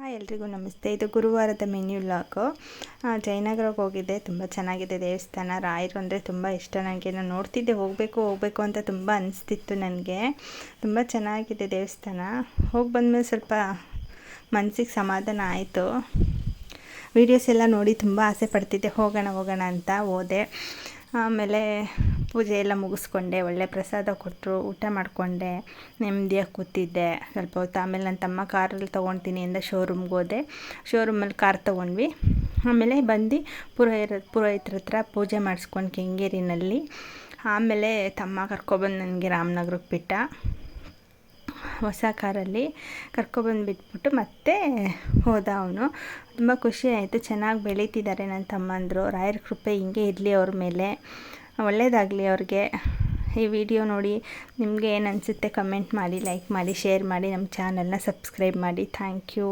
Hi ಎಲ್ರಿಗೂ ನಮಸ್ತೆ. ಇದು ಗುರುವಾರದ ಮೆನ್ಯೂ ಲಾಕು. ಜಯನಗರಕ್ಕೆ ಹೋಗಿದ್ದೆ. ತುಂಬ ಚೆನ್ನಾಗಿದೆ ದೇವಸ್ಥಾನ. ರಾಯರು ಅಂದರೆ ತುಂಬ ಇಷ್ಟ ನನಗೆ ನಾನು ನೋಡ್ತಿದ್ದೆ, ಹೋಗಬೇಕು ಹೋಗಬೇಕು ಅಂತ ತುಂಬ ಅನಿಸ್ತಿತ್ತು ನನಗೆ. ತುಂಬ ಚೆನ್ನಾಗಿದೆ ದೇವಸ್ಥಾನ. ಹೋಗಿ ಬಂದಮೇಲೆ ಸ್ವಲ್ಪ ಮನಸ್ಸಿಗೆ ಸಮಾಧಾನ ಆಯಿತು. ವೀಡಿಯೋಸ್ ಎಲ್ಲ ನೋಡಿ ತುಂಬ ಆಸೆ ಪಡ್ತಿದ್ದೆ. ಹೋಗೋಣ ಹೋಗೋಣ ಅಂತ ಹೋದೆ. ಆಮೇಲೆ ಪೂಜೆ ಎಲ್ಲ ಮುಗಿಸ್ಕೊಂಡೆ, ಒಳ್ಳೆ ಪ್ರಸಾದ ಕೊಟ್ಟರು ಊಟ ಮಾಡಿಕೊಂಡೆ, ನೆಮ್ಮದಿಯಾಗಿ ಕೂತಿದ್ದೆ. ಸ್ವಲ್ಪ ಹೊತ್ತು ಆಮೇಲೆ ನನ್ನ ತಮ್ಮ ಕಾರಲ್ಲಿ ತೊಗೊಳ್ತೀನಿ ಅಂತ ಶೋರೂಮ್ಗೆ ಹೋದೆ. ಶೋರೂಮಲ್ಲಿ ಕಾರ್ ತೊಗೊಂಡ್ವಿ. ಆಮೇಲೆ ಬಂದು ಪುರೋಹಿರ ಪುರೋಹಿತ್ರ ಹತ್ರ ಪೂಜೆ ಮಾಡಿಸ್ಕೊಂಡು ಕೆಂಗೇರಿನಲ್ಲಿ. ಆಮೇಲೆ ತಮ್ಮ ಕರ್ಕೊಬಂದು ನನಗೆ ರಾಮನಗರಕ್ಕೆ ಬಿಟ್ಟ. ಹೊಸ ಕಾರಲ್ಲಿ ಕರ್ಕೊಬಂದು ಬಿಟ್ಬಿಟ್ಟು ಮತ್ತೆ ಹೋದ ಅವನು. ತುಂಬ ಖುಷಿ ಆಯಿತು. ಚೆನ್ನಾಗಿ ಬೆಳೀತಿದ್ದಾರೆ ನನ್ನ ತಮ್ಮಂದರು. ರಾಯರ ಕೃಪೆ ಹಿಂಗೆ ಇರಲಿ ಅವ್ರ ಮೇಲೆ. ಒಳ್ಳೆಯದಾಗಲಿ ಅವ್ರಿಗೆ. ಈ ವಿಡಿಯೋ ನೋಡಿ ನಿಮಗೆ ಏನು ಅನಿಸುತ್ತೆ ಕಮೆಂಟ್ ಮಾಡಿ, ಲೈಕ್ ಮಾಡಿ, ಶೇರ್ ಮಾಡಿ ನಮ್ಮ ಚಾನಲ್ನ ಸಬ್ಸ್ಕ್ರೈಬ್ ಮಾಡಿ. Thank you.